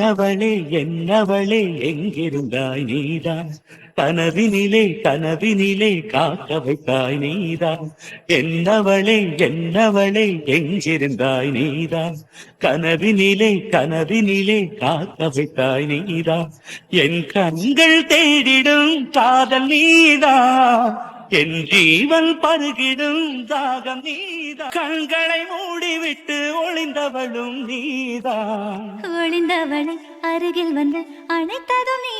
என்னவளே என்னவளே எங்கிருந்தாய் நீதான்? கனவினிலே கனவினிலே காக்க வைத்தாய் நீதான். என்னவளே என்னவளே எங்கிருந்தாய் நீதான்? கனவினிலே கனவினிலே காக்க வைத்தாய் நீதான். என் கண்கள் தேடிடும் காதல் நீதான். என் ஜீவன் பருகிடும் தாகம் நீதான் கண்களை மூடிவிட்டு ஒளிந்தவளும் நீதான் ஒளிந்தவளை அருகில் வந்து அணைத்ததும் நீ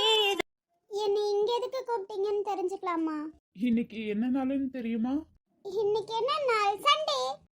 என்னை இங்க எதுக்கு கூப்பிட்டீங்கன்னு தெரிஞ்சுக்கலாமா? இன்னைக்கு என்ன நாளுன்னு தெரியுமா? இன்னைக்கு என்ன நாள்? சண்டே.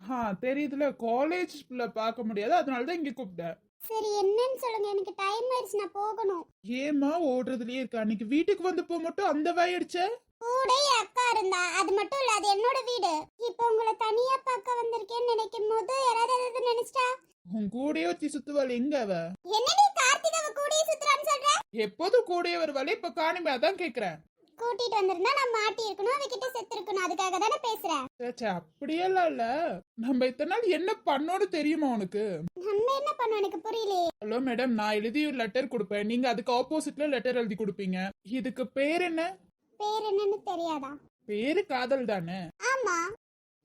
ஆ தெரியுதுல. காலேஜ்ல பார்க்க முடியாது. அதனால தான் இங்க கூப்பிட்டேன். சரி என்னன்னு சொல்லுங்க. எனக்கு டைம் ஆயிடுச்சு. நான் போகணும். ஏமா ஓடுறதுலயே இருக்க. அன்னைக்கு வீட்டுக்கு வந்தப்போ மட்டும் அந்த வாயடிச்ச கூட அக்கா இருந்தா. அது மட்டும் இல்ல அது என்னோட வீடு. இப்போ உங்களை தனியா பார்க்க வந்திருக்கேன்னு நினைக்கும் போது யாராவது ஏதாவது நினைச்சிட்டா? உன் கூடயே வச்சு சுத்துவாள். எங்க அவ? என்னடி கார்த்திகாவை கூடயே சுத்துறான்னு சொல்ற? எப்போதும் கூடயே வருவாளே. இப்ப காணுமே அதான் கேக்குறேன். கூட்டிட்டு வந்திருந்தா நான் மாட்டி இருக்கணும் அவகிட்ட செத்து இருக்கணும் அதுக்காக தானே பேசுறேன் சேச்சே அப்படியெல்லாம் இல்ல. நம்ம இத்தனை நாள் என்ன பண்ணோன்னு தெரியுமா உனக்கு? நம்ம என்ன பண்ணோம் எனக்கு புரியலையே. ஹலோ மேடம் நான் எழுதி ஒரு லெட்டர் கொடுப்பேன். நீங்க அதுக்கு ஆப்போசிட்ல லெட்டர் எழுதி கொடுப்பீங்க. இதுக்கு பேர் என்ன? பேர் என்னன்னு தெரியாதா? பேரு காதல் தானே? ஆமா.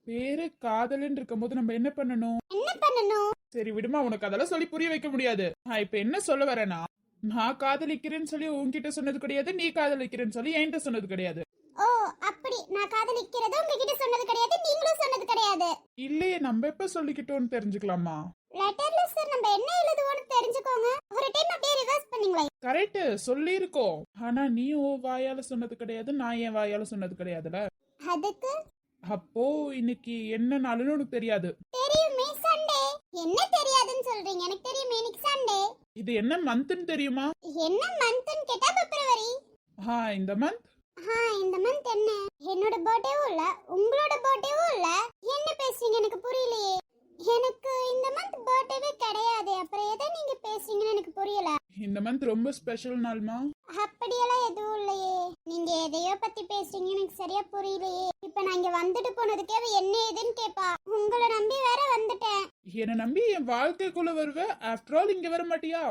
பேரு காதல்னு இருக்கும்போது நம்ம என்ன பண்ணணும்? என்ன பண்ணணும்? சரி விடுமா உனக்கு அதெல்லாம் சொல்லி புரிய வைக்க முடியாது. நான் இப்ப என்ன சொல்ல வரேன்னா நான் காதலிக்கிறேன்னு சொல்லி உன்கிட்ட சொன்னது கிடையாது நீ காதலிக்கிறேன்னு சொல்லி என்கிட்ட சொன்னது கிடையாது. ஓ அப்படி. நான் காதலிக்கிறது உங்ககிட்ட சொன்னது கிடையாது நீங்களும் சொன்னது கிடையாது. இல்லையே நம்ம எப்ப சொல்லிக்கிட்டோம்னு தெரிஞ்சுக்கலாமா? லெட்டர்ல சார் நம்ம என்ன எழுதுவோம்னு தெரிஞ்சுக்கோங்க. ஒரு டைம் அப்படியே ரிவர்ஸ் பண்ணீங்களா. கரெக்ட் சொல்லியிருக்கோம். ஆனா நீ உன் வாயால சொன்னது கிடையாது நான் என் வாயால சொன்னது கிடையாதுல. அதுக்கு? அப்போ இன்னைக்கு என்ன நாளுன்னு உனக்கு தெரியாது. தெரியுமே சண்டே என்ன தெரியாதுன்னு சொல்றீங்க? எனக்கு தெரியுமே இன்னைக்கு சண்டே இது என்ன மந்த்னு தெரியுமா? என்ன மந்த்னு கேட்டா பிப்ரவரி. ஆ இந்த மந்த் ஆ இந்த மந்த் என்ன? என்னோட பர்த்டேவும் இல்ல உங்களோட பர்த்டேவும் இல்ல. என்ன பேசுறீங்க எனக்கு புரியலையே. எனக்கு இந்த மந்த் பர்த்டேவே கிடையாது. அப்புறம் எதை நீங்க பேசுறீங்கன்னு எனக்கு புரியல. இந்த மந்த் ரொம்ப ஸ்பெஷல் நாள்மா. அப்படியெல்லாம் எதுவும் இல்லையே. நீங்க எதையோ பத்தி பேசுறீங்க எனக்கு சரியா புரியலையே. இப்ப நான் இங்க வந்துட்டு போனதுக்கே அவ என்ன ஏதுன்னு கேப்பா. உங்களை நம்பி வேற வந்துட்டேன். என்னை நம்பி என் வாழ்க்கைக்குள்ள வருவ? ஆஃப்டர் ஆல் இங்க வர மாட்டியா?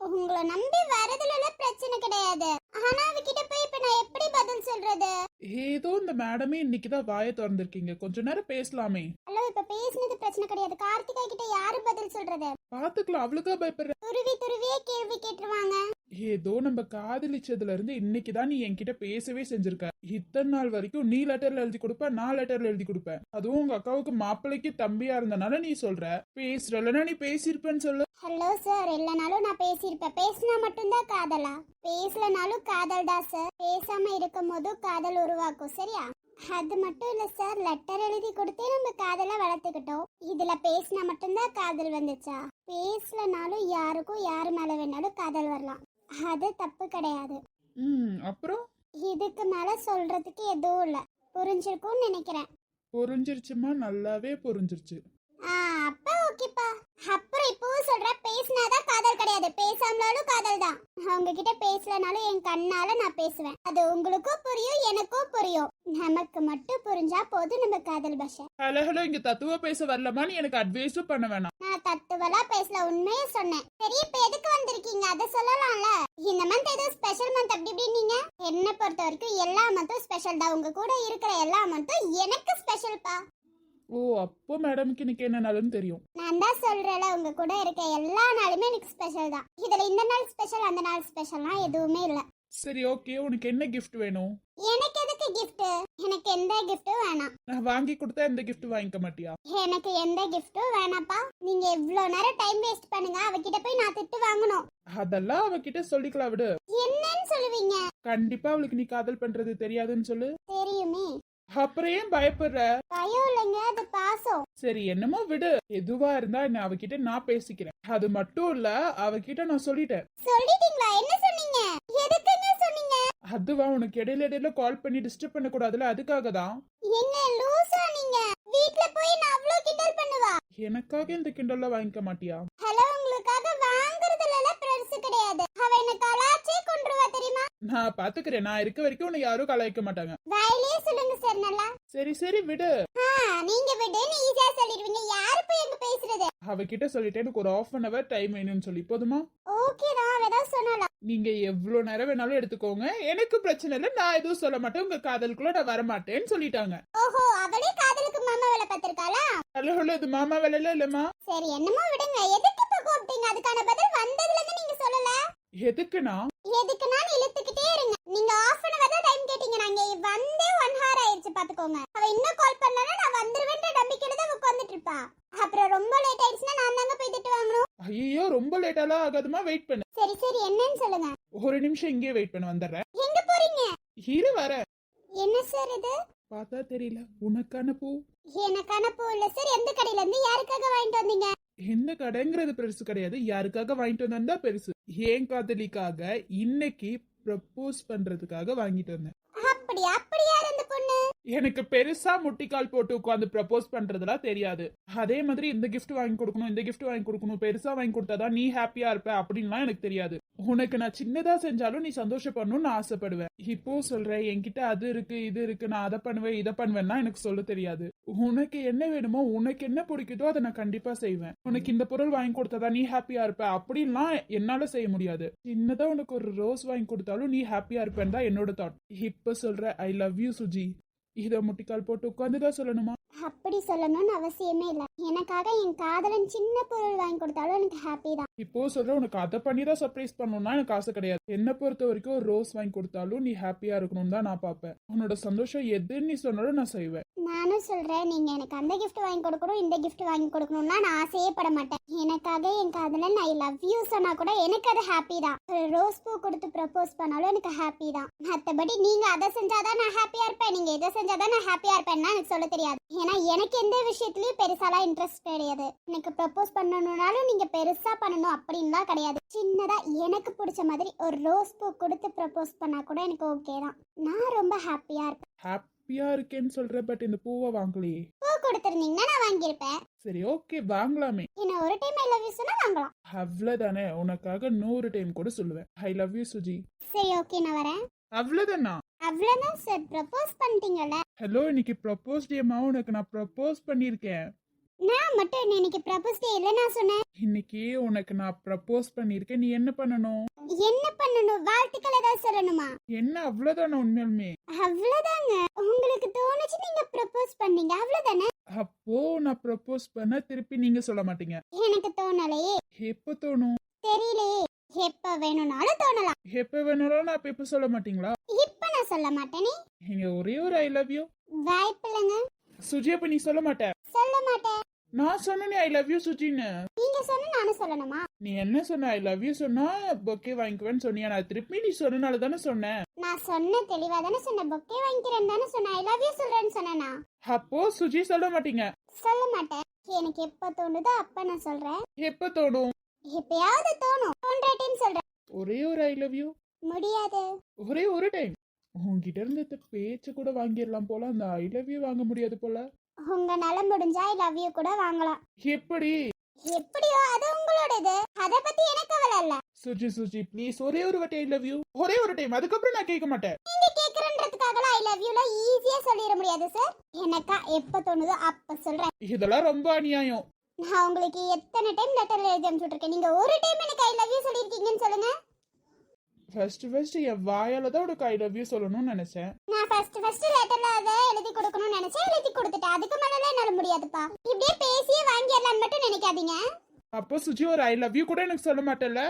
உங்களை நம்பி வரதுல பிரச்சனை கிடையாது ஆனா அவகிட்ட போய் இப்ப நான் எப்படி பதில் சொல்றது? ஏதோ இந்த மேடமே இன்னைக்குதான் வாயை திறந்திருக்கீங்க. கொஞ்ச நேரம் பேசலாமே. ஹலோ இப்ப பேசுனது பிரச்சனை கிடையாது. கார்த்திகா கிட்ட யாரு பதில் சொல்றது? பாத்துக்கலாம். அவளுக்கா பயப்படுற துருவி துருவியே கேள்வி கேட்டுருவாங்க. ஏதோ நம்ம காதலிச்சதுல இருந்து இன்னைக்குதான் நீ என்கிட்ட பேசவே செஞ்சிருக்க. இத்தனை நாள் வரைக்கும் நீ லெட்டர்ல எழுதி கொடுப்ப நான் லெட்டர்ல எழுதி கொடுப்பேன் அதுவும் உங்க அக்காவுக்கு மாப்பிள்ளைக்கு தம்பியா இருந்தனால நீ சொல்ற. பேசுறலன்னா நீ பேசியிருப்பேன்னு சொல்லு. ஹலோ சார் இல்லனாலும் நான் பேசியிருப்பேன். பேசினா மட்டும்தான் காதலா? பேசலனாலும் காதல் தான் சார் பேசாம இருக்கும் போது காதல் உருவாக்கும் சரியா? அது மட்டும் இல்ல சார் லெட்டர் எழுதி கொடுத்தே நம்ம காதல வளர்த்துக்கிட்டோம். இதுல பேசினா மட்டும்தான் காதல் வந்துச்சா? பேசலனாலும் யாருக்கும் யாரு மேல வேணாலும் காதல் வரலாம். அது தப்பு கிடையாது. ம் அப்புறம்? இதுக்கு மேல சொல்றதுக்கு எதுவும் இல்ல. புரிஞ்சிருக்கும்னு நினைக்கிறேன். புரிஞ்சிருச்சுமா? நல்லாவே புரிஞ்சிருச்சு. அப்ப ஓகேப்பா. அப்புறம் இப்பவும் சொல்ற பேசினாதான் காதல் கிடையாது. பேசாமலாலும் காதல் தான் அவங்க கிட்ட பேசலனாலும் என் கண்ணால நான் பேசுவேன். அது உங்களுக்கும் புரியும் எனக்கும் புரியும். நமக்கு மட்டும் புரிஞ்சா போதும் நம்ம காதல் பாஷை. ஹலோ ஹலோ இங்க தத்துவ பேச வரலமா நீ எனக்கு அட்வைஸும் பண்ண வேணாம். நான் தத்துவலா பேசல உண்மையே சொன்னேன். சரி இப்ப எதுக்கு வந்திருக்கீங்க? அதை சொல்லலாம்ல. இந்த மந்த் ஏதோ ஸ்பெஷல் மந்த் அப்படி இப்படின்னீங்க. என்னை பொறுத்த வரைக்கும் எல்லா மந்த்தும் ஸ்பெஷல் தான். உங்க கூட இருக்கிற எல்லா மந்த்தும் எனக்கு ஸ்பெஷல்ப்பா ஓ அப்போ மேடம்க்கு இன்னைக்கு என்ன நாளுன்னு தெரியும். நான் தான் சொல்றேன்ல உங்க கூட இருக்க எல்லா நாளுமே எனக்கு ஸ்பெஷல் தான். இதுல இந்த நாள் ஸ்பெஷல் அந்த நாள் ஸ்பெஷல்லாம் எதுவுமே இல்ல. சரி ஓகே உனக்கு என்ன gift வேணும்? எனக்கு எதுக்கு gift? எனக்கு எந்த கிஃப்ட்டும் வேணாம். நான் வாங்கி கொடுத்தா எந்த gift வாங்கிக்க மாட்டியா? எனக்கு எந்த கிஃப்ட்டும் வேணாப்பா நீங்க இவ்வளவு நேரம் டைம் வேஸ்ட் பண்ணுங்க. அவகிட்ட போய் நான் திட்டு வாங்கணும். அதெல்லாம் அவகிட்ட சொல்லிக்கலாம் விடு. என்னன்னு சொல்லுவீங்க? கண்டிப்பா அவளுக்கு நீ காதல் பண்றது தெரியாதுன்னு சொல்லு. தெரியுமே. அப்புறம் ஏன் பயப்படுற? பயம் இல்லைங்க அது பாசம். சரி என்னமோ விடு. எதுவா இருந்தா என்ன அவகிட்ட நான் பேசிக்கிறேன். அது மட்டும் இல்ல அவகிட்ட நான் சொல்லிட்டேன். சொல்லிட்டீங்களா? என்ன சொன்னீங்க? எதுக்குங்க சொன்னீங்க? அதுவா உனக்கு இடையில இடையில கால் பண்ணி டிஸ்டர்ப் பண்ண கூடாதுல அதுக்காக தான். என்ன லூசா நீங்க? வீட்ல போய் நான் அவ்வளவு கிண்டல் பண்ணுவா? எனக்காக இந்த கிண்டல்லாம் வாங்கிக்க மாட்டியா? ஹலோ உங்களுக்காக வாங்குறதுல பெருசு கிடையாது. அவ என்ன கலாச்சே கொன்றுவா தெரியுமா? நான் பாத்துக்கிறேன். நான் இருக்க வரைக்கும் உன்னை யாரும் கலாய்க்க மாட்டாங்க. வாயிலே சொல்லுங்க சார் நல்லா? சரி சரி விடு. நீங்க விடுன்னு ஈஸியா சொல்லிடுவீங்க. யாரு போய் எங்க பேசுறது? அவகிட்ட சொல்லிட்டு எனக்கு ஒரு ஆஃப் அன் அவர் டைம் வேணும்னு சொல்லி. போதுமா? ஓகே தான் அவ ஏதாவது சொன்னாலாம். நீங்க எவ்வளவு நேரம் வேணாலும் எடுத்துக்கோங்க. எனக்கு பிரச்சனை இல்லை. நான் எதுவும் சொல்ல மாட்டேன். உங்க காதலுக்குள்ள நான் வர மாட்டேன்னு சொல்லிட்டாங்க. ஓஹோ அவளே காதலுக்கு மாமா வேலை பார்த்திருக்காளா? ஹலோ ஹலோ இது மாமா வேலையில இல்லம்மா? சரி என்னமோ விடுங்க. எதுக்கு இப்ப கூப்பிட்டீங்க? அதுக்கான பதில் வந்ததுல இருந்து நீங்க சொல்லல. எதுக்குண்ணா? எதுக்குனாலும் இழுத்துக்கிட்டே இருங்க. நீங்க ஆஃப் அன் அவர் தான் டைம் கேட்டீங்க. நாங்க வந்தே ஒன் ஹவர் ஆயிருச்சு பாத்துக்கோங்க. அவ இன்னும் கால் பண்ணலனா நான் வந்துருவேன்ற நம்பிக்கையில தான் உட்கார்ந்துட்டு இருப்பா. அப்புறம் ரொம்ப லேட் ஆயிடுச்சுன்னா நான் தாங்க போய் திட்டு வாங்கணும். ஐயோ ரொம்ப லேட்டாலாம் ஆகாதுமா வெயிட் பண்ணு. சரி சரி என்னன்னு சொல்லுங்க. ஒரு நிமிஷம் இங்கே வெயிட் பண்ண வந்துடுறேன். எங்க போறீங்க? இரு வர என்ன சார் இது? பார்த்தா தெரியல. உனக்கான பூ. எனக்கான பூ இல்ல சார் எந்த கடையில இருந்து? யாருக்காக வாங்கிட்டு வந்தீங்க? எந்த கடைங்கிறது பெருசு கிடையாது. யாருக்காக வாங்கிட்டு வந்தா பெருசு. ஏன் காதலிக்காக இன்னைக்கு ப்ரப்போஸ் பண்றதுக்காக வாங்கிட்டு வந்தேன். அப்படியா அப்படி யார் அந்த பொண்ணு? எனக்கு பெருசா முட்டிக்கால் போட்டு உட்காந்து ப்ரப்போஸ் பண்றதுலாம் தெரியாது. அதே மாதிரி இந்த gift வாங்கி கொடுக்கணும் இந்த gift வாங்கி கொடுக்கணும் பெருசா வாங்கி கொடுத்தாதான் நீ ஹாப்பியா இருப்ப அப்படின்லாம் எனக்கு தெரியாது. உனக்கு நான் சின்னதா செஞ்சாலும் நீ சந்தோஷப்படணும்னு ஆசைப்படுவேன். இப்போ சொல்றேன் என்கிட்ட அது இருக்கு இது இருக்கு நான் அதை பண்ணுவேன் இதை பண்ணுவேன்னா எனக்கு சொல்ல தெரியாது. உனக்கு என்ன வேணுமோ உனக்கு என்ன பிடிக்குதோ அதை நான் கண்டிப்பா செய்வேன். உனக்கு இந்த பொருள் வாங்கி கொடுத்தாதான் நீ ஹாப்பியா இருப்ப? அப்படின்லாம் என்னால செய்ய முடியாது. சின்னதா உனக்கு ஒரு ரோஸ் வாங்கி கொடுத்தாலும் நீ ஹாப்பியா இருப்பேன்னு தான் என்னோட தாட் இப்ப சொல்ற ஐ லவ் யூ சுஜி. இதை முட்டிக்கால் போட்டு உட்காந்துதான் சொல்லணுமா? அப்படி சொல்லணும்னு அவசியமே இல்ல. எனக்காக என் காதலன் சின்ன பொருள் வாங்கி கொடுத்தாலும் எனக்கு ஹாப்பி தான். இப்போ சொல்ற உனக்கு அதை பண்ணி தான் சர்ப்ரைஸ் பண்ணணும்னா எனக்கு ஆசை கிடையாது. என்ன பொறுத்த வரைக்கும் ஒரு ரோஸ் வாங்கி கொடுத்தாலும் நீ ஹாப்பியா இருக்கணும் தான் நான் பார்ப்பேன். உன்னோட சந்தோஷம் எதுன்னு நீ சொன்னாலும் நான் செய்வேன். நானும் சொல்றேன் நீங்க எனக்கு அந்த gift வாங்கி கொடுக்கணும் இந்த gift வாங்கி கொடுக்கணும்னா நான் ஆசையே பட மாட்டேன். எனக்காக என் காதலன் ஐ லவ் யூ சொன்னா கூட எனக்கு அது ஹாப்பி தான். ஒரு ரோஸ் பூ கொடுத்து ப்ரப்போஸ் பண்ணாலும் எனக்கு ஹாப்பி தான். மத்தபடி நீங்க அதை செஞ்சாதான் நான் ஹாப்பியா இருப்பேன். நீங்க இதை செஞ்சாதான் நான் ஹாப்பியா இருப்பேன்னா எனக்கு சொல்ல தெரியாது. ஏன்னா எனக்கு எந்த விஷயத்துலயும் பெருசாலாம் இன்ட்ரெஸ்ட் கிடையாது. எனக்கு ப்ரப்போஸ் பண்ணணும்னாலும் நீங்க பெருசா பண்ணணும் அப்படின்லாம் கிடையாது. சின்னதா எனக்கு பிடிச்ச மாதிரி ஒரு ரோஸ் பூ கொடுத்து ப்ரப்போஸ் பண்ணா கூட எனக்கு ஓகே தான். நான் ரொம்ப ஹாப்பியா இருப்பேன். ஹாப்பியா இருக்கேன்னு சொல்ற பட் இந்த பூவை வாங்கலையே. பூ கொடுத்துருந்தீங்கன்னா நான் வாங்கியிருப்பேன். சரி ஓகே வாங்கலாமே. இன்னும் ஒரு டைம் ஐ லவ் யூ சொன்னா வாங்கலாம். அவ்வளவுதானே உனக்காக நூறு டைம் கூட சொல்லுவேன். I love you Suji. சரி ஓகே நான் வரேன். அவ்வளவுதானா? அவ்வளோதான் சார் ப்ரப்போஸ் பண்ணிட்டீங்கல்ல? ஹலோ இன்னைக்கு ப்ரப்போஸ் டேமா உனக்கு நான் ப்ரப்போஸ் பண்ணியிருக்கேன் நான் மட்டும் என்ன இன்னைக்கு ப்ரப்போஸ் டே இல்லை நான் சொன்னேன். இன்னைக்கு உனக்கு நான் ப்ரப்போஸ் பண்ணியிருக்கேன் நீ என்ன பண்ணணும்? என்ன பண்ணணும்? வாழ்த்துக்கள் ஏதாவது சொல்லணுமா? என்ன அவ்வளவுதானா உண்மையுமே அவ்வளோதாங்க உங்களுக்கு தோணுச்சு நீங்க ப்ரப்போஸ் பண்ணீங்க. அவ்வளோதானே அப்போ நான் ப்ரப்போஸ் பண்ண திருப்பி நீங்க சொல்ல மாட்டீங்க. எனக்கு தோணலையே. எப்போ தோணும்? தெரியலையே. எப்ப வேணும்னாலும் தோணலாம். எப்ப வேணாலும் நான் அப்ப இப்ப சொல்ல மாட்டீங்களா? இப்ப நான் சொல்ல மாட்டேனே நீங்க ஒரே ஒரு ஐ லவ் யூ வாய்ப்பில்லைங்க. சுஜி அப்ப நீ சொல்ல மாட்ட. சொல்ல மாட்டேன். நான் சொன்னேனே ஐ லவ் யூ சுஜின்னு. நீங்க சொன்ன நானும் சொல்லணுமா? நீ என்ன சொன்ன? ஐ லவ் யூ சொன்னா பொக்கே வாங்கிக்குவேன்னு சொன்னியா? நான் திருப்பி நீ சொன்னனால தானே சொன்னேன் நான் சொன்ன தெளிவா தானே சொன்னேன் பொக்கே வாங்கிக்கிறேன்னு தானே சொன்னேன் ஐ லவ் யூ சொல்றேன்னு சொன்னேனா? அப்போ சுஜி சொல்ல மாட்டீங்க. சொல்ல மாட்டேன். எனக்கு எப்ப தோணுதோ அப்ப நான் சொல்றேன். எப்ப தோணும்? எப்பயாவது தோணும். தோன்ற டைம் சொல்றேன். ஒரே ஒரு ஐ லவ் யூ முடியாது. ஒரே ஒரு டைம் உன்கிட்ட இருந்த பேச்சு கூட வாங்கிடலாம் போல அந்த ஐ லவ் யூ வாங்க முடியாது போல. உங்கனால முடிஞ்சா ஐ லவ் யூ கூட வாங்கலாம். எப்படி? எப்படியோ அது உங்களோடது. அத பத்தி எனக்கு கவலை இல்ல. சுஜி சுஜி ப்ளீஸ் ஒரே ஒரு வாட்டி ஐ லவ் யூ ஒரே ஒரு டைம் அதுக்கப்புறம் நான் கேட்க மாட்டேன். நீங்க கேக்குறன்றதுக்காக ஐ லவ் யூல ஈஸியா சொல்லிட முடியாது சார் எனக்கா எப்ப தோணுதோ அப்ப சொல்றேன். இதெல்லாம் ரொம்ப அநியாயம். நான் உங்களுக்கு எத்தனை டைம் லெட்டர்ல எழுதி அனுப்பிச்சுட்ருக்கேன்? நீங்க ஒரு டைம் எனக்கு ஐ லவ் யூ சொல்லியிருக்கீங்கன்னு சொல்லுங்க. ஃபர்ஸ்ட் ஃபர்ஸ்ட் என் வாயால தான் உனக்கு ஐ லவ் யூ சொல்லணும்னு நினைச்சேன். நான் ஃபர்ஸ்ட் ஃபர்ஸ்ட் லெட்டர்ல அதை எழுதி கொடுக்கணும்னு நினைச்சேன். எழுதி கொடுத்துட்டேன். அதுக்கு மேல என்னால முடியாதுப்பா. இப்படியே பேசியே வாங்கிடலாம்னு மட்டும் நினைக்காதீங்க. அப்போ சுஜி ஒரு ஐ லவ் யூ கூட எனக்கு சொல்ல மாட்டேல்ல?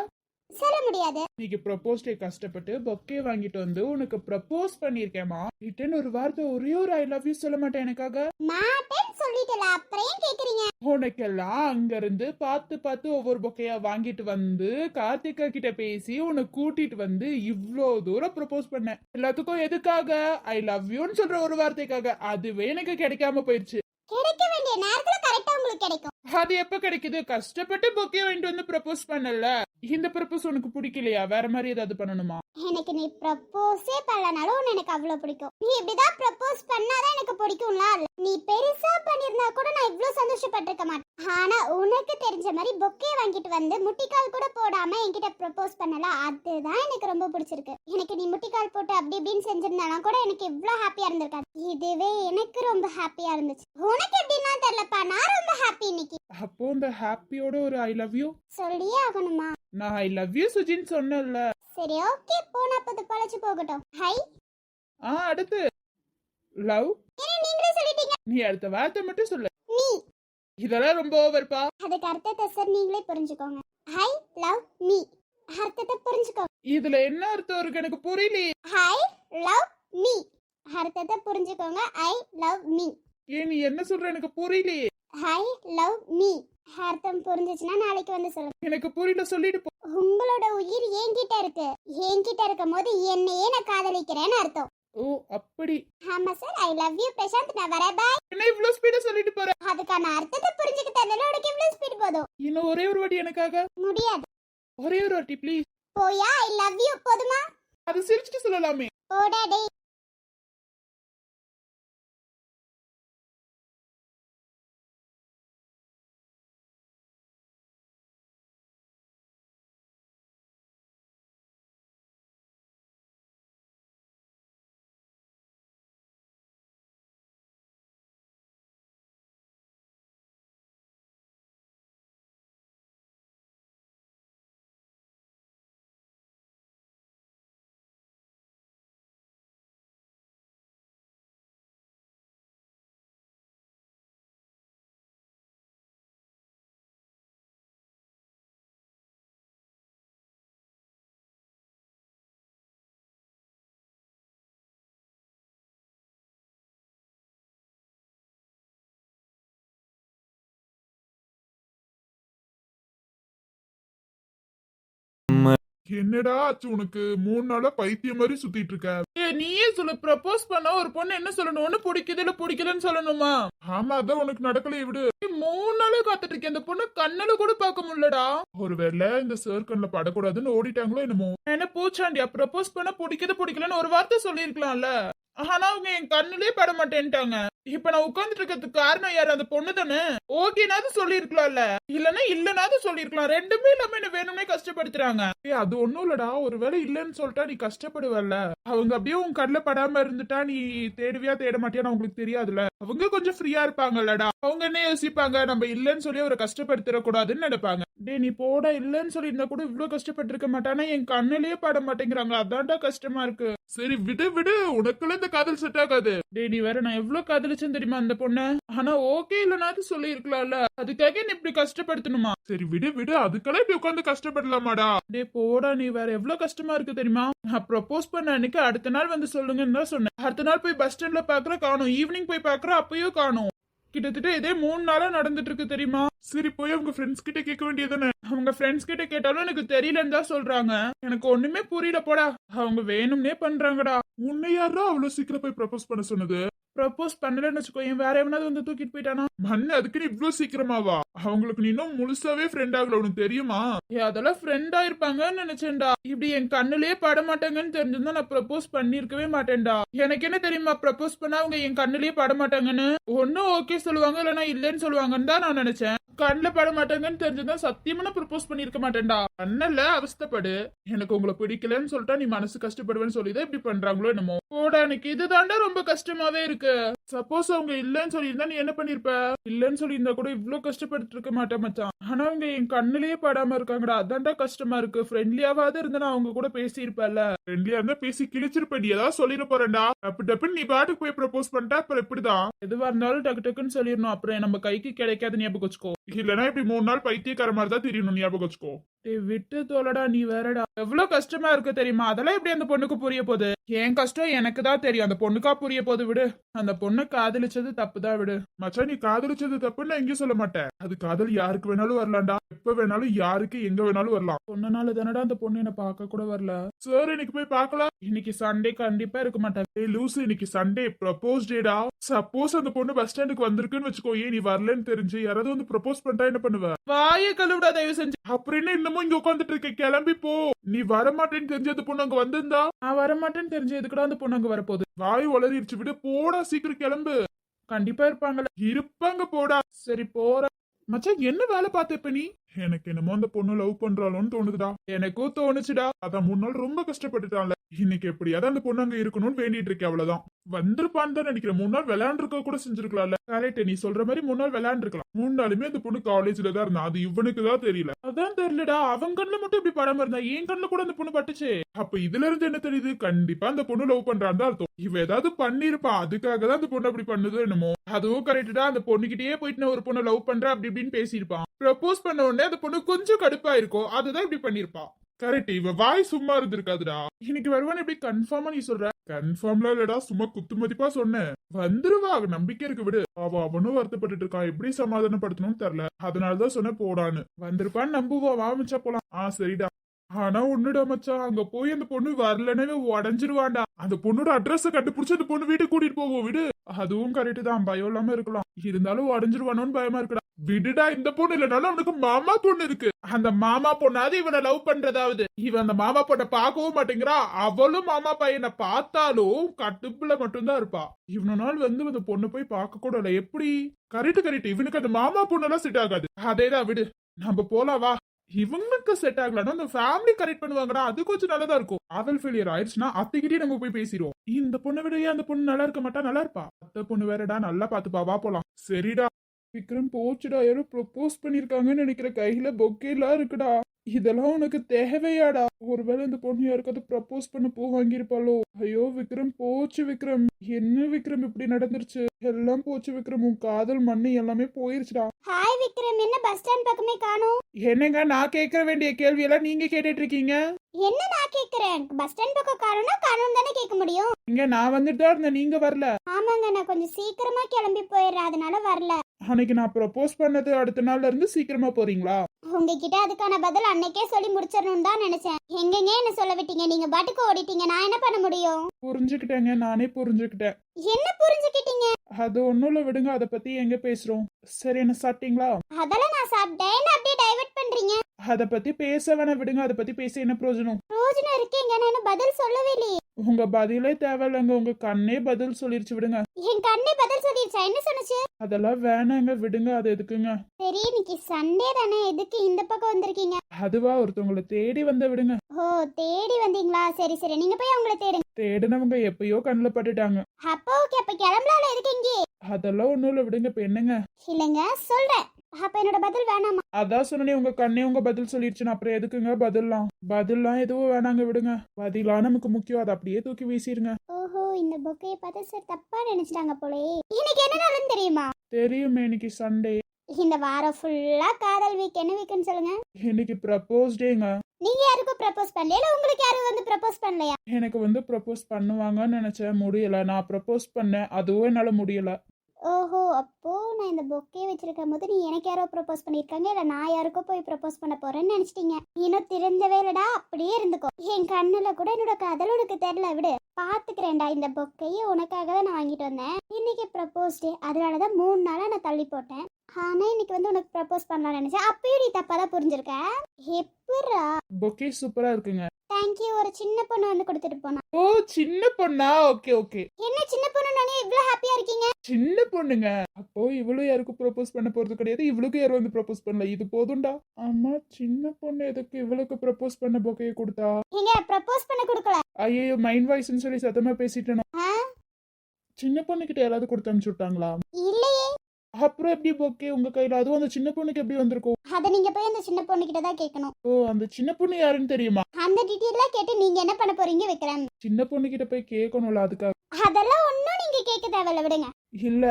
சொல்ல முடியாது. இன்னைக்கு ப்ரப்போஸ் டே கஷ்டப்பட்டு பொக்கே வாங்கிட்டு வந்து உனக்கு ப்ரப்போஸ் பண்ணிருக்கேமா ரிட்டன் ஒரு வார்த்தை ஒரே ஒரு ஐ லவ் யூ சொல்ல மாட்டேன் எனக்காக. மாட்டேன்னு சொல்லிட்டல அப்புறம் கேக்குறீங்க? உனக்கெல்லாம் அங்க இருந்து பார்த்து பார்த்து ஒவ்வொரு பொக்கையா வாங்கிட்டு வந்து கார்த்திகா கிட்ட பேசி உன்னை கூட்டிட்டு வந்து இவ்ளோ தூரம் ப்ரப்போஸ் பண்ணேன். எல்லாத்துக்கும் எதுக்காக? ஐ லவ் யூன்னு சொல்ற ஒரு வார்த்தைக்காக. அதுவே எனக்கு கிடைக்காம போயிருச்சு. கிடைக்க வேண்டிய நேரத்துல கரெக்டா உங்களுக்கு கிடைக்கும். அது எப்ப கிடைக்குது? கஷ்டப்பட்டு பொக்கே வாங்கிட்டு வந்து ப்ரப்போஸ் பண்ணல. இந்த ப்ரப்போஸ் உனக்கு பிடிக்கலையா? வேற மாதிரி ஏதாவது பண்ணணுமா? எனக்கு நீ ப்ரப்போஸே பண்ணலனாலும் உன்னை எனக்கு அவ்வளவு பிடிக்கும். நீ இப்படிதான் ப்ரப்போஸ் பண்ணாதான் எனக்கு பிடிக்கும்லாம் இல்ல நீ பெருசா பண்ணிருந்தா கூட நான் இவ்ளோ சந்தோஷப்பட்டிருக்க மாட்டேன். ஆனா உனக்கு தெரிஞ்ச மாதிரி பொக்கே வாங்கிட்டு வந்து முட்டிக்கால் கூட போடாம என்கிட்ட ப்ரப்போஸ் பண்ணல. அதுதான் எனக்கு ரொம்ப பிடிச்சிருக்கு. எனக்கு நீ முட்டிக்கால் போட்டு அப்படி இப்படின்னு செஞ்சிருந்தாலும் கூட எனக்கு இவ்ளோ ஹாப்பியா இருந்திருக்காது. இதுவே எனக்கு ரொம்ப ஹாப்பியா இருந்துச்சு. உனக்கு எப்படின்னா தெரியலப்பா நான் ரொம்ப ஹாப்பி இன்னைக்கு. அப்போ இந்த ஹாப்பியோட ஒரு ஐ லவ் யூ சொல்லியே ஆகணுமா? நான் ஐ லவ் யூ சுஜின்னு சொன்னேன்ல. சரி ஓகே போனா பத்து பழச்சு போகட்டும். ஹை ஆ அடுத்து. லவ் நீங்களே சொல்லிட்டீங்க. நீ அடுத்த வார்த்தை மட்டும் சொல்லு. இதெல்லாம் ரொம்ப ஓவர்ப்பா அதுக்கு அர்த்தத்தை சார் நீங்களே புரிஞ்சுக்கோங்க. ஹை லவ் மீ அர்த்தத்தை புரிஞ்சுக்கோங்க. இதுல என்ன அர்த்தம் இருக்கு எனக்கு புரியலையே. ஹை லவ் மீ அர்த்தத்தை புரிஞ்சுக்கோங்க. ஐ லவ் மீ ஏன் நீ என்ன சொல்ற எனக்கு புரியலையே. ஹை லவ் மீ அர்த்தம் புரிஞ்சுச்சுன்னா நாளைக்கு வந்து சொல்லுங்க. எனக்கு புரியல சொல்லிட்டு போ. உங்களோட உயிர் என்கிட்ட இருக்கு. என்கிட்ட இருக்கும் போது என்னையே நான் காதலிக்கிறேன்னு அர்த்தம். ஓ அப்படி. ஆமா sir I love you Prashanth. நான் வரேன் பாய் என்ன இவ்வளவு ஸ்பீடா சொல்லிட்டு போற? அதுக்கான அர்த்தத்தை புரிஞ்சுக்கிட்டதுல உனக்கு இவ்வளவு ஸ்பீட் போதும். இன்னும் ஒரே ஒரு வாட்டி எனக்காக? முடியாது. ஒரே ஒரு வாட்டி ப்ளீஸ் போயா? ஐ லவ் யூ போதுமா? அது சிரிச்சிட்டு சொல்லலாமே. போடா டேய். என்னடா ஆச்சு உனக்கு? மூணு நாளா பைத்தியம் மாதிரி சுத்திட்டு இருக்க. ஏ நீயே சொல்லு ப்ரப்போஸ் பண்ண ஒரு பொண்ணு என்ன சொல்லணும்? ஒண்ணு பிடிக்குது இல்ல பிடிக்கலன்னு சொல்லணுமா? ஆமா அதான் உனக்கு நடக்கலையே விடு. மூணு நாளா காத்துட்டு இருக்கேன் அந்த பொண்ணு கண்ணால கூட பார்க்க முடியலடா. ஒருவேளை இந்த சேர்க்கன்ல படக்கூடாதுன்னு ஓடிட்டாங்களோ என்னமோ. என்ன பூச்சாண்டியா? ப்ரப்போஸ் பண்ண பிடிக்குது பிடிக்கலன்னு ஒரு வார்த்தை சொல்லியிருக்கலாம்ல. ஆனா அவங்க என் கண்ணுலயே பட மாட்டேன்ட்டாங்க இப்ப நான் உட்கார்ந்துட்டு இருக்கிறதுக்கு காரணம் யாரு? அந்த பொண்ணு தானே ஓகேனாவது சொல்லிருக்கலாம்ல இல்லனா இல்லனாவது சொல்லிருக்கலாம். ரெண்டுமே இல்லாம என்ன வேணும்னே கஷ்டப்படுத்துறாங்க. ஏ அது ஒண்ணும் இல்லடா. ஒருவேளை இல்லன்னு சொல்லிட்டா நீ கஷ்டப்படுவல்ல. அவங்க அப்படியே உன் கண்ணுல படாம இருந்துட்டா நீ தேடுவியா தேட மாட்டியான்னு உங்களுக்கு தெரியாதுல அவங்க கொஞ்சம் ஃப்ரீயா இருப்பாங்கல்லடா. அவங்க என்ன யோசிப்பாங்க? நம்ம இல்லன்னு சொல்லி அவரை கஷ்டப்படுத்திட கூடாதுன்னு நினைப்பாங்க. டேய் நீ போட இல்லன்னு சொல்லியிருந்தா கூட இவ்ளோ கஷ்டப்பட்டிருக்க மாட்டானா என் கண்ணுலயே பாட மாட்டேங்கிறாங்க அதான்டா கஷ்டமா இருக்கு. சரி விடு விடு. உனக்குள்ள இந்த காதல் செட் ஆகாது. டேய் நீ வேற நான் எவ்வளவு காதலிச்சேன் தெரியுமா அந்த பொண்ண? ஆனா ஓகே இல்லனாவது சொல்லி இருக்கலாம்ல அதுக்காக நீ இப்படி கஷ்டப்படுத்தணுமா? சரி விடு விடு. அதுக்கெல்லாம் இப்படி உட்காந்து கஷ்டப்படலாமாடா? டேய் போடா நீ வேற எவ்வளவு கஷ்டமா இருக்கு தெரியுமா? நான் ப்ரப்போஸ் பண்ண அன்னைக்கு அடுத்த நாள் வந்து சொல்லுங்கன்னு தான் சொன்னேன். அடுத்த நாள் போய் பஸ் ஸ்டாண்ட்ல பாக்குற காணும். ஈவினிங் போய் பாக்குற அப்பயும் காணும். கிட்டத்தட்ட இதே மூணு நாளா நடந்துட்டு இருக்கு தெரியுமா? சரி போய் அவங்க ஃப்ரெண்ட்ஸ் கிட்ட கேட்க வேண்டியதானே அவங்க ஃப்ரெண்ட்ஸ் கிட்ட கேட்டாலும் எனக்கு தெரியலன்னு தான் சொல்றாங்க. எனக்கு ஒண்ணுமே புரியல போடா. அவங்க வேணும்னே பண்றாங்கடா. உன்னை யாரா அவ்வளவு சீக்கிரம் போய் ப்ரப்போஸ் பண்ண சொன்னது? ப்ரப்போஸ் பண்ணலன்னு வச்சுக்கோ என் வேற எவனாவது வந்து தூக்கிட்டு போயிட்டானா? மண்ணு அதுக்குன்னு இவ்வளோ சீக்கிரமாவா? அவங்களுக்கு நீ இன்னும் முழுசாவே ஃப்ரெண்ட் ஆகல உனக்கு தெரியுமா? ஏ அதெல்லாம் ஃப்ரெண்டா இருப்பாங்கன்னு நினைச்சேன்டா. இப்படி என் கண்ணுலயே பட மாட்டாங்கன்னு தெரிஞ்சிருந்தா நான் ப்ரப்போஸ் பண்ணிருக்கவே மாட்டேன்டா. எனக்கு என்ன தெரியுமா ப்ரப்போஸ் பண்ணா அவங்க என் கண்ணுலயே பட மாட்டாங்கன்னு? ஒன்னும் ஓகே சொல்லுவாங்க இல்லைன்னா இல்லைன்னு சொல்லுவாங்கன்னு தான் நான் நினைச்சேன். கண்ணுல பட மாட்டாங்கன்னு தெரிஞ்சதா சத்தியமா நான் ப்ரப்போஸ் பண்ணிருக்க மாட்டேன்டா. அண்ணல்ல அவஸ்தைப்படு. எனக்கு உங்களை பிடிக்கலன்னு சொல்லிட்டா நீ மனசு கஷ்டப்படுவேன்னு சொல்லி தான் இப்படி பண்றாங்களோ என்னமோ. போடா எனக்கு இதுதான்டா ரொம்ப கஷ்டமாவே இருக்கு. சப்போஸ் அவங்க இல்லன்னு சொல்லியிருந்தா நீ என்ன பண்ணிருப்ப? இல்லன்னு சொல்லியிருந்தா கூட இவ்வளவு கஷ்டப்பட்டு இருக்க மாட்டேன் மச்சான். ஆனா அவங்க என் கண்ணுலயே படாம இருக்காங்கடா. அதான்டா கஷ்டமா இருக்கு. ஃப்ரெண்ட்லியாவாவது இருந்தா நான் அவங்க கூட பேசியிருப்பேன்ல. ஃப்ரெண்ட்லியா இருந்தா பேசி கிழிச்சிருப்ப நீ ஏதாவது சொல்லிட போறேன்டா. அப்படி டப்புன்னு நீ பாட்டுக்கு போய் ப்ரப்போஸ் பண்ணிட்டா அப்புறம் எப்படிதான் எதுவா இருந்தாலும் டக்கு டக்குன்னு சொல்லிடணும். அப்புறம் நம்ம கைக்கு கிடைக்காது ஞாபகம் வச்சுக்கோ. இல்லனா இப்படி மூணு நாள் பைத்தியக்கார மாதிரி தான் தெரியணும் ஞாபகம் வச்சுக்கோ. டேய் விட்டு தோலடா நீ வேறடா. எவ்வளவு கஷ்டமா இருக்கு தெரியுமா? அதெல்லாம் எப்படி அந்த பொண்ணுக்கு புரிய போகுது? என் கஷ்டம் எனக்கு தான் தெரியும். அந்த பொண்ணுக்கா புரிய போகுது விடு. அந்த பொண்ணு காதலிச்சது தப்புதான் விடு. மச்சான் நீ காதலிச்சது தப்புன்னு நான் எங்கேயும் சொல்ல மாட்டேன். அது காதல் யாருக்கு வேணாலும் வரலாம்டா. எப்ப வேணாலும் யாருக்கு எங்க வேணாலும் வரலாம். பொண்ணுனால தானடா அந்த பொண்ணு என்ன பார்க்க கூட வரல. சார் இன்னைக்கு போய் பார்க்கலாம். இன்னைக்கு சண்டே கண்டிப்பா இருக்க மாட்டேன். ஏய் லூசு இன்னைக்கு சண்டே ப்ரப்போஸ் டேடா சப்போஸ் அந்த பொண்ணு பஸ் ஸ்டாண்டுக்கு வந்திருக்குன்னு வச்சுக்கோ ஏன் நீ வரலன்னு தெரிஞ்சு யாராவது வந்து ப்ரப்போஸ் பண்ணிட்டா என்ன பண்ணுவ? வாய கழுவிடா தயவு செஞ்சு. அப்புறம் என்ன இன்னமும் இங்க உட்காந்துட்டு இருக்க? கிளம்பி போ. நீ வரமாட்டேன்னு தெரிஞ்ச அந்த பொண்ணு அங்க வந்திருந்தா? நான் வரமாட்டேன்னு தெரிஞ்சு எதுக்குடா அந்த பொண்ணு அங்க வரப்போகுது? வாய் உளறிடுச்சு விடு போடா சீக்கிரம் கிளம்பு. கண்டிப்பா இருப்பாங்கல்ல. இருப்பாங்க போடா. சரி போற. மச்சான் என்ன வேலை பார்த்த இப்ப நீ? எனக்கு என்னமோ அந்த பொண்ணு லவ் பண்றாளோன்னு தோணுதுடா. எனக்கும் தோணுச்சுடா. அதான் மூணு நாள் ரொம்ப கஷ்டப்பட்டுட்டான்ல. இன்னைக்கு எப்படியாவது அந்த பொண்ணு அங்க இருக்கணும்னு வேண்டிட்டு இருக்கேன் அவ்வளவுதான். வந்திருப்பான்னு தான் நினைக்கிறேன். மூணு நாள் விளையாண்டுருக்க கூட செஞ்சிருக்கலாம்ல. கரெக்ட் நீ சொல்ற மாதிரி மூணு நாள் விளையாண்டுருக்கலாம். மூணு நாளுமே அந்த பொண்ணு காலேஜ்ல தான் இருந்தா. அது இவனுக்கு தான் தெரியல. அதான் தெரியலடா. அவன் கண்ணுல மட்டும் இப்படி படாம இருந்தா. என் கண்ணுல கூட அந்த பொண்ணு பட்டுச்சே. அப்ப இதுல இருந்து என்ன தெரியுது? கண்டிப்பா அந்த பொண்ணு லவ் பண்றான்னு தான் அர்த்தம். இவ ஏதாவது பண்ணிருப்பா. அதுக்காக தான் அந்த பொண்ணு அப்படி பண்ணுதோ என்னமோ. அதுவும் கரெக்டா அந்த பொண்ணுகிட்டயே போயிட்டு நான் ஒரு பொண்ணை லவ் பண்றேன் அப்படி இப்படின்னு பேசியிருப்பான். ப்ரப்போஸ் பண்ண உடனே அந்த பொண்ணு கொஞ்சம் கடுப்பா இருக்கும் அதுதான் இப்படி பண்ணிருப்பான் கரெக்ட் இவ வாய் சும்மா இருந்திருக்காதுடா. இன்னைக்கு வருவான்னு எப்படி கன்ஃபார்மா நீ சொல்ற? கன்ஃபார்ம்ல இல்லடா சும்மா குத்து மதிப்பா சொன்னேன் வந்துருவா நம்பிக்கை இருக்கு விடு. அவ அவனும் வருத்தப்பட்டுட்டு இருக்கான் எப்படி சமாதானப்படுத்தணும்னு தெரியல. அதனாலதான் சொன்ன போடான்னு. வந்திருப்பான்னு நம்புவோம் வாமிச்சா போலாம். ஆ சரிடா. ஆனா ஒண்ணுடா மச்சான். அங்க போய் அந்த பொண்ணு வரலனவே உடஞ்சிருவாண்டா அந்த பொண்ணோட அட்ரஸ் கண்டுபிடிச்சு அந்த பொண்ணு வீட்டுக்கு கூட்டிட்டு போவோம் விடு. அதுவும் கரெக்ட் தான். பயம் இல்லாம இருக்கலாம். இருந்தாலும் உடஞ்சிருவானோன்னு பயமா இருக்குடா. விடுடா இந்த பொண்ணு இல்லனாலும் அவனுக்கு மாமா பொண்ணு இருக்கு. அந்த மாமா பொண்ணாவது இவனை லவ் பண்றதாவது. இவன் அந்த மாமா பொண்ணை பார்க்கவும் மாட்டேங்கிறா. அவளும் மாமா பையனை பார்த்தாலும் கட்டுப்புல மட்டும்தான் இருப்பா. இவன நாள் வந்து அந்த பொண்ணு போய் பார்க்க கூட இல்ல. எப்படி? கரெக்ட் கரெக்ட் இவனுக்கு அந்த மாமா பொண்ணெல்லாம் செட் ஆகாது. அதேதான் விடு. நம்ம போலாம் வா. இவங்களுக்கு செட் ஆகலன்னா அந்த ஃபேமிலி கரெக்ட் பண்ணுவாங்கடா அது கொஞ்சம் நல்லதா இருக்கும். காதல் ஃபெயிலியர் ஆயிடுச்சுன்னா அத்தைக்கிட்டே நம்ம போய் பேசிடுவோம். இந்த பொண்ணை விட ஏன் அந்த பொண்ணு நல்லா இருக்க மாட்டா நல்லா இருப்பா? அத்தை பொண்ணு வேறடா நல்லா பாத்துப்பா வா போலாம். சரிடா. விக்ரம் போச்சுடா யாரோ ப்ரொபோஸ் பண்ணிருக்காங்கன்னு நினைக்கிற கையில பொக்கேலாம் இருக்குடா. இதெல்லாம் உனக்கு தேவையாடா. ஒருவேளை இந்த பொண்ணு யாருக்காவது ப்ரப்போஸ் பண்ண பூ வாங்கியிருப்பாளோ? ஐயோ விக்ரம் போச்சு விக்ரம். என்ன விக்ரம் இப்படி நடந்துருச்சு? எல்லாம் போச்சு விக்ரம். உன் காதல் மண்ணு எல்லாமே போயிருச்சுடா. ஹாய் விக்ரம். என்ன பஸ் ஸ்டாண்ட் பக்கமே காணோம்? என்னங்க நான் கேட்க வேண்டிய கேள்வி எல்லாம் நீங்க கேட்டுட்டு இருக்கீங்க என்ன நான் கேக்குறேன் பஸ் ஸ்டாண்ட் பக்கம் காணோம்னா காணோம் தானே கேட்க முடியும். இங்க நான் வந்துட்டு தான் இருந்தேன். நீங்க வரல. ஆமாங்க நான் கொஞ்சம் சீக்கிரமா கிளம்பி போயிடுறேன். அதனால வரல. அன்னைக்கு நான் ப்ரப்போஸ் பண்ணது அடுத்த நாள்ல இருந்து சீக்கிரமா போறீங்களா? உங்ககிட்ட அதுக்கான பதில் அன்னைக்கே சொல்லி முடிச்சிடணும் தான் நினைச்சேன். எங்கெங்க என்ன சொல்ல விட்டீங்க? நீங்க பாட்டுக்கு ஓடிட்டீங்க. நான் என்ன பண்ண முடியும்? புரிஞ்சுக்கிட்டேங்க. நானே புரிஞ்சுக்கிட்டேன் என்ன புரிஞ்சுக்கிட்டீங்க? அது ஒண்ணும் இல்ல விடுங்க அதை பத்தி எங்க பேசுறோம்? சரி என்ன சாப்பிட்டீங்களா? அதெல்லாம் நான் சாப்பிட்டேன். என்ன அப்படியே டைவர்ட் பண்றீங்க? அதை பத்தி பேச வேணாம் விடுங்க அதை பத்தி பேச என்ன பிரயோஜனம்? ரோஜனா இருக்கீங்க நான் பதில் சொல்லவே இல்லையே. உங்க பதிலே தேவையில்லைங்க உங்க கண்ணே பதில் சொல்லிருச்சு விடுங்க. என் கண்ணே பதில் சொல்லிருச்சா? என்ன சொன்னுச்சு? அதெல்லாம் வேணாங்க விடுங்க அது எதுக்குங்க? சரி இன்னைக்கு சண்டே தானே எதுக்கு இந்த பக்கம் வந்திருக்கீங்க? அதுவா ஒருத்தவங்களை தேடி வந்த விடுங்க. ஓ தேடி வந்தீங்களா? சரி சரி நீங்க போய் அவங்கள தேடுங்க. தேடினவங்க எப்பயோ கண்ணில் பட்டுட்டாங்க. அப்போ ஓகே அப்ப எதுக்கு இங்கே? அதெல்லாம் ஒண்ணும் இல்ல விடுங்க இப்ப என்னங்க? இல்லைங்க சொல்றேன். அப்ப என்னோட பதில் வேணாமா? அதான் சொன்னனே உங்க கண்ணே உங்க பதில் சொல்லிருச்சுன்னா. அப்புறம் எதுக்குங்க பதில்லாம்? பதில்லாம் எதுவும் வேணாங்க விடுங்க. பதிலா நமக்கு முக்கியம். அதை அப்படியே தூக்கி வீசிருங்க. ஓஹோ இந்த பொக்கையை பார்த்து சார் தப்பா நினைச்சிட்டாங்க போலே. இன்னைக்கு என்ன நாளுன்னு தெரியுமா? தெரியுமே இன்னைக்கு சண்டே இந்த வாரம் ஃபுல்லா காதல் வீக் என்ன வீக்குன்னு சொல்லுங்க? இன்னைக்கு ப்ரப்போஸ் டேங்க நீங்க யாருக்கும் ப்ரப்போஸ் பண்ணலையா? இல்ல உங்களுக்கு யாரும் வந்து ப்ரப்போஸ் பண்ணலையா? எனக்கு வந்து ப்ரப்போஸ் பண்ணுவாங்கன்னு நினைச்சேன். முடியல. நான் ப்ரப்போஸ் பண்ணேன். அதுவும் என்னால முடியல. ஓஹோ அப்போ நான் இந்த பொக்கே வச்சுருக்கும் போது நீ எனக்கு யாரோ ப்ரப்போஸ் பண்ணியிருக்காங்க இல்லை நான் யாருக்கோ போய் ப்ரப்போஸ் பண்ண போகிறேன்னு நினச்சிட்டிங்க. இன்னும் திருந்தவே இல்லடா அப்படியே இருந்துக்கோ. என் கண்ணில் கூட என்னோட கதல் உனக்கு தெரில விடு. பார்த்துக்கிறேன்டா இந்த பொக்கையை உனக்காக தான் நான் வாங்கிட்டு வந்தேன். இன்னைக்கு ப்ரப்போஸ் டே அதனாலதான் மூணு நாளாக நான் தள்ளி போட்டேன். ஆனால் இன்னைக்கு வந்து உனக்கு ப்ரப்போஸ் பண்ணலாம்னு நினச்சேன். அப்பயும் நீ தப்பாக தான் புரிஞ்சிருக்க. எப்பரா பொக்கே சூப்பராக இருக்குங்க. தேங்க்யூ ஒரு சின்ன பொண்ணு வந்து கொடுத்துட்டு போனா. ஓ சின்ன பொண்ணா? ஓகே ஓகே என்ன சின்ன பொண்ணு நானே இவ்வளவு ஹாப்பியா இருக்கீங்க? சின்ன பொண்ணுங்க. அப்போ இவளும் யாருக்கும் ப்ரப்போஸ் பண்ண போறது கிடையாது. இவளுக்கும் யாரும் வந்து ப்ரப்போஸ் பண்ணல. இது போதும்டா. ஆமா சின்ன பொண்ணு எதுக்கு இவளுக்கு ப்ரப்போஸ் பண்ண பொக்கையை கொடுத்தா? நீங்க ப்ரப்போஸ் பண்ண கொடுக்கல? ஐயோ மைண்ட் வாய்ஸ்னு சொல்லி சத்தமா பேசிட்டேனோ? சின்ன பொண்ணுகிட்ட யாராவது கொடுத்து அனுப்பிச்சு விட்டாங்களா? இல்லையே. அப்புறம் எப்படி பொக்கே உங்க கையில? அதுவும் அந்த சின்ன பொண்ணுக்கு எப்படி வந்திருக்கும்? அத நீங்க போய் அந்த சின்ன பொண்ணு கிட்ட தான் கேட்கணும். ஓ அந்த சின்ன பொண்ணு யாருன்னு தெரியுமா? அந்த டீட்டெயிலாம் கேட்டு நீங்க என்ன பண்ண போறீங்க விக்ரம்? சின்ன பொண்ணு கிட்ட போய் கேட்கணும்ல அதுக்காக. அதெல்லாம் ஒண்ணும் நீங்க கேட்க தேவையில்ல விடுங்க. இல்ல.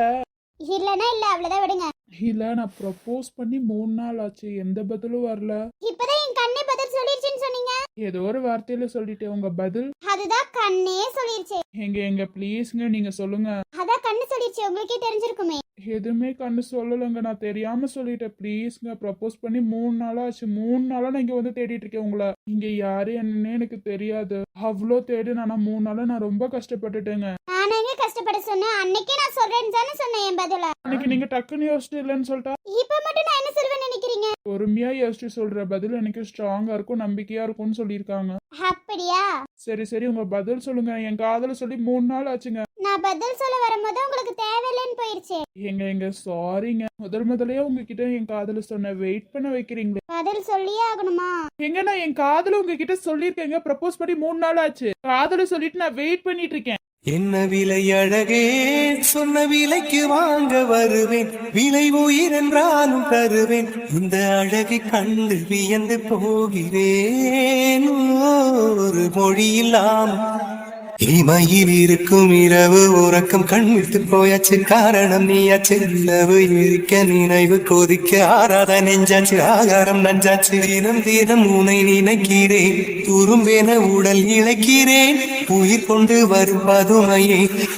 இல்லனா இல்ல அவ்வளவுதான் விடுங்க. இல்ல நான் ப்ரப்போஸ் பண்ணி மூணு நாள் ஆச்சு எந்த பதிலும் வரல. இப்பதான் என் கண்ணே பதில் சொல்லிருச்சுன்னு சொன்னீங்க? ஏதோ ஒரு வார்த்தையில சொல்லிட்டேன் உங்க பதில். அதுதான் கண்ணே சொல்லிருச்சு. எங்க எங்க ப்ளீஸ்ங்க நீங்க சொல்லுங்க. அதான் சொல்லிருச்சு உங்களுக்கே தெரிஞ்சிருக்குமே. எதுவுமே கண்ணு சொல்லலைங்க. நான் தெரியாம சொல்லிட்டேன். ப்ளீஸ்ங்க ப்ரப்போஸ் பண்ணி மூணு நாளா ஆச்சு. மூணு நாளா நான் இங்க வந்து தேடிட்டு இருக்கேன் உங்களை. இங்க யாரு என்னன்னே எனக்கு தெரியாது. அவ்வளோ தேடி நான் மூணு நாளா நான் ரொம்ப கஷ்டப்பட்டுட்டேங்க. நான் கஷ்டப்பட சொன்னேன்? அன்னைக்கே நான் சொல்றேன்னு தானே சொன்னேன் என் பதில. அன்னைக்கு நீங்க டக்குன்னு யோசிச்சு இல்லைன்னு சொல்லிட்டா? இப்ப மட்டும் நான் என்ன சொல்லுவேன்னு நினைக்கிறீங்க? பொறுமையா யோசிச்சு சொல்ற பதில் எனக்கு ஸ்ட்ராங்கா இருக்கும் நம்பிக்கையா இருக்கும்னு சொல்லியிருக்காங்க. அப்படியா? சரி சரி. உங்க பதில் சொல்லுங்க. என் காதல சொல்லி மூணு நாள் ஆச்சுங்க. நான் பதில் சொல்ல வரும்போது உங்களுக்கு தேவையில்லைன்னு போயிருச்சு. எங்க எங்க சாரிங்க முதல் முதலையே உங்ககிட்ட என் காதல சொன்ன வெயிட் பண்ண வைக்கிறீங்களே. பதில் சொல்லியே ஆகணுமா? எங்க நான் என் காதல உங்ககிட்ட சொல்லிருக்கேங்க ப்ரப்போஸ் பண்ணி மூணு நாள் ஆச்சு. காதல சொல்லிட்டு நான் வெயிட் பண்ணிட்டு இருக்கேன். என்ன விலை அழகே? சொன்ன விலைக்கு வாங்க வருவேன். விலை உயிர் என்றாலும் தருவேன். இந்த அழகை கண்டு வியந்து போகிறேன். ஒரு மொழி இல்லாமல் இமையில் இருக்கும் இரவு உறக்கம் கண் விட்டு போயாச்சு. காரணம் நீயாச்சு. நிலவு இருக்க நினைவு கொதிக்க. ஆறாத நெஞ்சாச்சு. ஆகாரம் நஞ்சாச்சு. தினம் தினம் உனை நினைக்கிறேன். துரும்பென உடல் இழைக்கிறேன். உயிர் கொண்டு வரும் பதுமையை